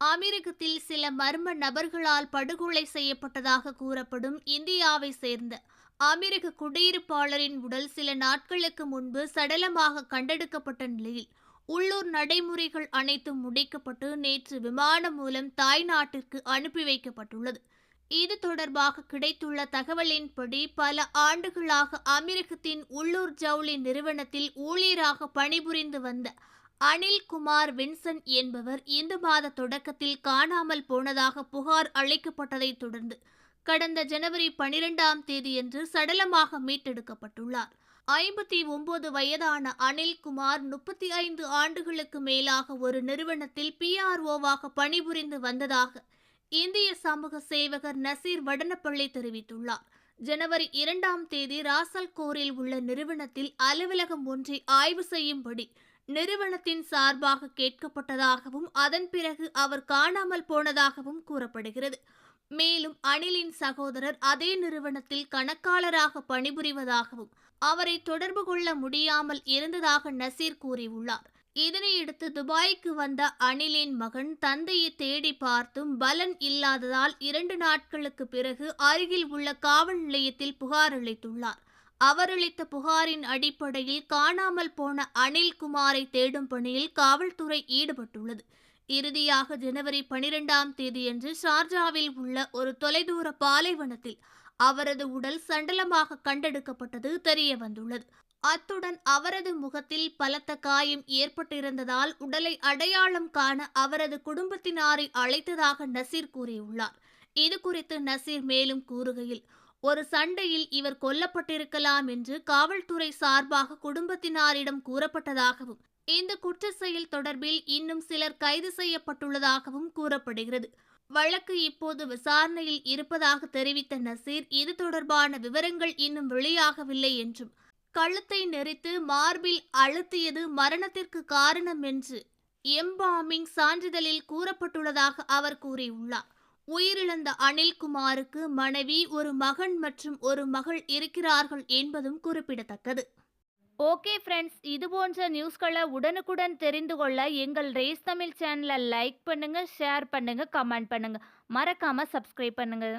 அமெரிக்கத்தில் சில மர்ம நபர்களால் படுகொலை செய்யப்பட்டதாக கூறப்படும் இந்தியாவை சேர்ந்த அமெரிக்க குடியிருப்பாளரின் உடல் சில நாட்களுக்கு முன்பு சடலமாக கண்டெடுக்கப்பட்ட நிலையில் உள்ளூர் நடைமுறைகள் அனைத்தும் முடிக்கப்பட்டு நேற்று விமானம் மூலம் தாய் நாட்டிற்கு அனுப்பி வைக்கப்பட்டுள்ளது. இது தொடர்பாக கிடைத்துள்ள தகவலின்படி பல ஆண்டுகளாக அமீரகத்தின் உள்ளூர் ஜவுளி நிறுவனத்தில் ஊழியராக பணிபுரிந்து வந்த அனில் குமார் வின்சன் என்பவர் இந்த மாத தொடக்கத்தில் காணாமல் போனதாக புகார் அளிக்கப்பட்டதைத் தொடர்ந்து கடந்த ஜனவரி பனிரெண்டாம் தேதியன்று சடலமாக மீட்டெடுக்கப்பட்டுள்ளார். ஐம்பத்தி ஒன்பது வயதான அனில்குமார் முப்பத்தி ஐந்து ஆண்டுகளுக்கு மேலாக ஒரு நிறுவனத்தில் பிஆர்ஓவாக பணிபுரிந்து வந்ததாக இந்திய சமூக சேவகர் நசீர் வடனப்பள்ளி தெரிவித்துள்ளார். ஜனவரி இரண்டாம் தேதி ராசல்கோரில் உள்ள நிறுவனத்தில் அலுவலகம் ஒன்றை ஆய்வு செய்யும்படி நிறுவனத்தின் சார்பாக கேட்கப்பட்டதாகவும் அதன் பிறகு அவர் காணாமல் போனதாகவும் கூறப்படுகிறது. மேலும் அனிலின் சகோதரர் அதே நிறுவனத்தில் கணக்காளராக பணிபுரிவதாகவும் அவரை தொடர்பு கொள்ள முடியாமல் இருந்ததாக நசீர் கூறியுள்ளார். இதனையடுத்து துபாய்க்கு வந்த அனிலின் மகன் தந்தையை தேடி பார்த்தும் பலன் இல்லாததால் இரண்டு நாட்களுக்கு பிறகு அருகில் உள்ள காவல் நிலையத்தில் புகார் அளித்துள்ளார். அவர் அளித்த புகாரின் அடிப்படையில் காணாமல் போன அனில் குமாரை தேடும் பணியில் காவல்துறை ஈடுபட்டுள்ளது. இறுதியாக ஜனவரி பனிரெண்டாம் தேதியன்று ஷார்ஜாவில் உள்ள ஒரு தொலைதூர பாலைவனத்தில் அவரது உடல் சண்டலமாக கண்டெடுக்கப்பட்டது தெரிய வந்துள்ளது அத்துடன் அவரது முகத்தில் பலத்த காயம் ஏற்பட்டிருந்ததால் உடலை அடையாளம் காண அவரது குடும்பத்தினாரை அழைத்ததாக நசீர் கூறியுள்ளார். இது குறித்து நசீர் மேலும் கூறுகையில் ஒரு சண்டையில் இவர் கொல்லப்பட்டிருக்கலாம் என்று காவல்துறை சார்பாக குடும்பத்தினாரிடம் கூறப்பட்டதாகவும் இந்த குற்ற செயல் தொடர்பில் இன்னும் சிலர் கைது செய்யப்பட்டுள்ளதாகவும் கூறப்படுகிறது. வழக்கு இப்போது விசாரணையில் இருப்பதாக தெரிவித்த நசீர் இது தொடர்பான விவரங்கள் இன்னும் வெளியாகவில்லை என்றும் கழுத்தை நெரித்து மார்பில் அழுத்தியது மரணத்திற்கு காரணம் என்று எம்பாமிங் சான்றிதழில் கூறப்பட்டுள்ளதாக அவர் கூறியுள்ளார். உயிரிழந்த அனில்குமாருக்கு மனைவி ஒரு மகன் மற்றும் ஒரு மகள் இருக்கிறார்கள் என்பதும் குறிப்பிடத்தக்கது. ஓகே ஃப்ரெண்ட்ஸ் இது போன்ற நியூஸ்களை உடனுக்குடன் தெரிந்து கொள்ள எங்கள் ரேஸ் தமிழ் சேனலை லைக் பண்ணுங்கள் ஷேர் பண்ணுங்கள் கமெண்ட் பண்ணுங்கள் மறக்காமல் சப்ஸ்கிரைப் பண்ணுங்கள்